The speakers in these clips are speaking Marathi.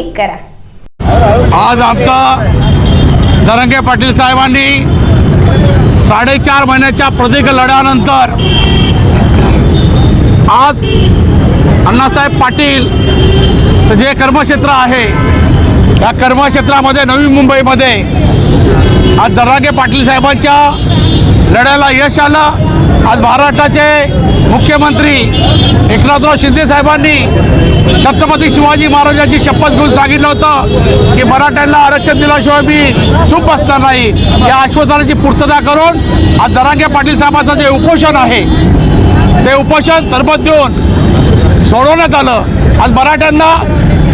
क्लिक करा. आज आमचा जरंगे पाटील साहेबांनी साडेचार महिन्याच्या प्रदीर्घ लढ्यानंतर आज अण्णासाहेब पाटील जे कर्मक्षेत्र आहे या कर्मक्षेत्रामध्ये नवी मुंबईमध्ये आज जरांगे पाटील साहेबांच्या लढ्याला यश आलं. आज महाराष्ट्राचे मुख्यमंत्री एकनाथराव शिंदे साहेबांनी छत्रपती शिवाजी महाराजांची शपथ घेऊन सांगितलं होतं की मराठ्यांना आरक्षण दिल्याशिवाय मी चूप बसणार नाही. या आश्वासनाची पूर्तता करून आज दरांगे पाटील साहेबांचं जे उपोषण आहे ते उपोषण सरबत देऊन सोडवण्यात आलं. आज मराठ्यांना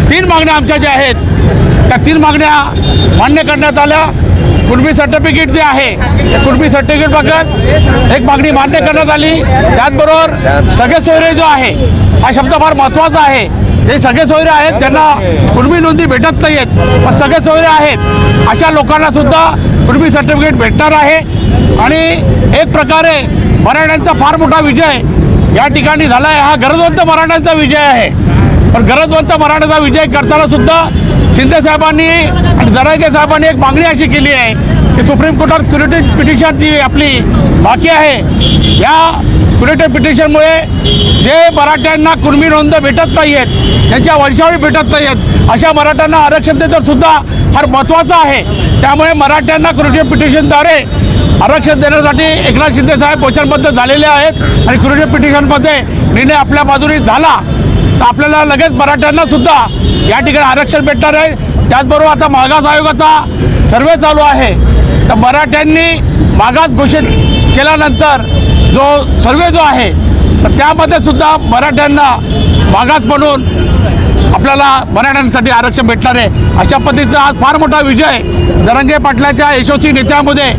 तीन मागण्या आमच्या ज्या आहेत त्या तीन मागण्या मान्य करण्यात आल्या. कुणबी सर्टिफिकेट जे आहे ते कुणबी सर्टिफिकेट बघत एक मागणी मान्य करण्यात आली. त्याचबरोबर सगळे सोयरे जो आहे हा शब्द फार महत्त्वाचा आहे. जे सगळे सोयरे आहेत त्यांना कुणबी नोंदी भेटत नाही आहेत पण सगळे सोयरे आहेत अशा लोकांना सुद्धा कुणबी सर्टिफिकेट भेटणार आहे. आणि एक प्रकारे मराठ्यांचा फार मोठा विजय या ठिकाणी झाला आहे हा गरजवंत मराठ्यांचा विजय आहे. पण गरजवंत मराठ्यांचा विजय करताना सुद्धा शिंदे साहेबांनी आणि दरागे साहेबांनी एक मागणी अशी केली आहे की सुप्रीम कोर्टात क्युरेटिव्ह पिटिशन जी आपली बाकी आहे. या क्युरेटिव्ह पिटिशनमुळे जे मराठ्यांना कुर्मी नोंद भेटत नाही आहेत त्यांच्या वंशावळी भेटत नाही आहेत अशा मराठ्यांना आरक्षण देणं सुद्धा फार महत्त्वाचं आहे. त्यामुळे मराठ्यांना क्युरेटिव्ह पिटिशनद्वारे आरक्षण देण्यासाठी एकनाथ शिंदे साहेब वचनबद्ध झालेले आहेत आणि क्युरेटिव्ह पिटिशनमध्ये निर्णय आपल्या बाजूने झाला. तर आपल्याला लगेच मराठ्यांना सुद्धा या ठिकाणी आरक्षण भेटणार आहे. त्याचबरोबर आता मागास आयोगाचा सर्वे चालू आहे. तर मराठ्यांनी मागास घोषित केल्यानंतर जो सर्वे जो आहे तर त्यामध्ये सुद्धा मराठ्यांना मागास म्हणून आपल्याला मराठ्यांसाठी आरक्षण भेटणार आहे. अशा पद्धतीचा आज फार मोठा विजय जरंगे पाटलाच्या यशस्वी नेत्यामध्ये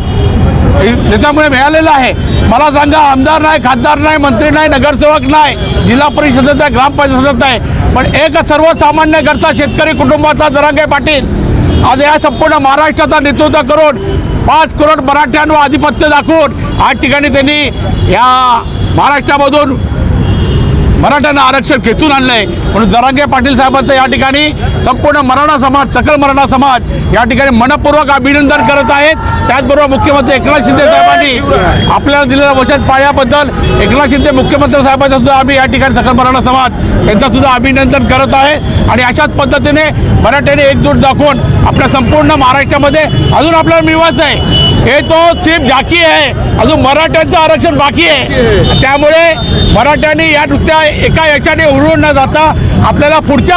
त्याच्यामुळे मिळालेलं आहे. मला सांगा आमदार नाही खासदार नाही मंत्री नाही नगरसेवक नाही जिल्हा परिषद नाही ग्रामपंचायत सदस्य नाही पण एक सर्वसामान्य घरचा शेतकरी कुटुंबाचा जरांगे पाटील आज या संपूर्ण महाराष्ट्राचा नेतृत्व करून पाच करोड मराठ्यांवर आधिपत्य दाखवून आज ठिकाणी त्यांनी या महाराष्ट्रामधून मराठ्यांना आरक्षण खेचून आणलंय. म्हणून जरांगे पाटील साहेबांचं या ठिकाणी संपूर्ण मराठा समाज सकल मराठा समाज या ठिकाणी मनपूर्वक अभिनंदन करत आहेत. त्याचबरोबर मुख्यमंत्री एकनाथ शिंदे साहेबांनी आपल्याला दिलेलं वचन पाळल्याबद्दल एकनाथ शिंदे मुख्यमंत्री साहेबांचा सुद्धा आम्ही या ठिकाणी सकल मराठा समाज यांचं सुद्धा अभिनंदन करत आहे. आणि अशाच पद्धतीने मराठ्याने एकजूट दाखवून आपल्या संपूर्ण महाराष्ट्रामध्ये अजून आपल्याला मिळवायचं आहे हे तो सिर्फ झाकी आहे. अजून मराठ्यांचं आरक्षण बाकी आहे. त्यामुळे मराठ्यांनी या नुसत्या एका याच्याने उडवून न जाता आपल्याला पुढच्या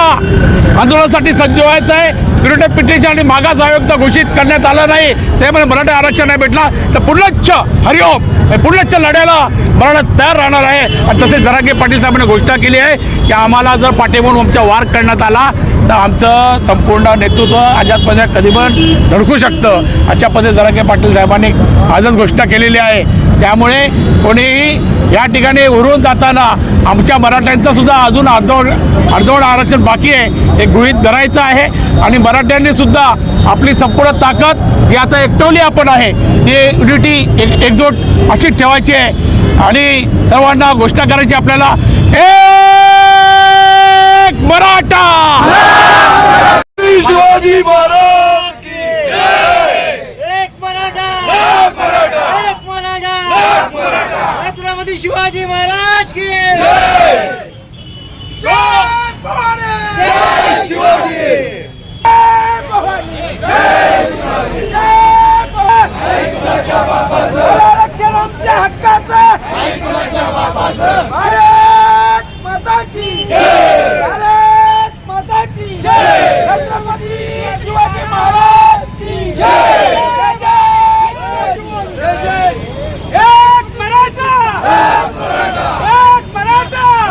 आंदोलनासाठी सज्ज व्हायचं आहे. क्युरेटिव्ह पिटीच्या आणि मागास आयोग घोषित करण्यात आला नाही. त्यामुळे मराठा आरक्षण नाही भेटला तर पुढलच्छ हरिओम हे लढ्याला मराठा तयार राहणार आहे. आणि तसेच जरांगे पाटील साहेबांनी घोषणा केली आहे की आम्हाला जर पाठीमागून आमचा वार करण्यात आला तर आमचं संपूर्ण नेतृत्व अजातपणे कधी पण धडकू शकतं. अशा पद्धतीने जरांगे पाटील साहेबांनी आजच घोषणा केलेली आहे. त्यामुळे कोणीही या ठिकाणी उरून जाताना आमच्या मराठ्यांचं सुद्धा अजून अर्धवट अर्धवट आरक्षण बाकी आहे. हे गृहित धरायचं आहे. आणि मराठ्यांनी सुद्धा आपली संपूर्ण ताकद जी आता एकटवली आपण आहे. ती युनिटी एक एकजूट अशीच ठेवायची आहे. आणि सर्वांना घोषणा करायची आपल्याला. एक मराठा! शिवाजी महाराज की एक मराठा एक मराठा एक मराठा एक मराठा छत्रपती शिवाजी महाराज की जय। भवानी जय शिवाजी जय भवानी जय शिवाजी जय भवानी आरक्षण आमच्या हक्काचं भारत माता की भारत माता की छत्रपती शिवाजी महाराज की जय जय जय जय एक मराठा एक मराठा हर हर हर हर छत्रपती शिवाजी महाराज की जय भवानी जय शिवाजी जय भवानी मराठ्यांच्या एकजुटीचा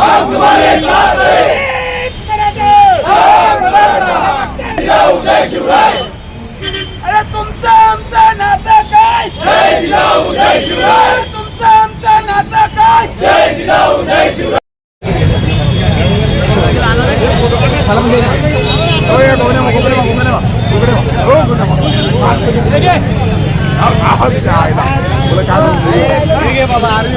हम तुम्हारे साथ हैं जाऊ अरे तुमचं आमचं नातं काय? जय जाऊ जय शिवराय काय जय जाऊ जय शिवराय आर्मी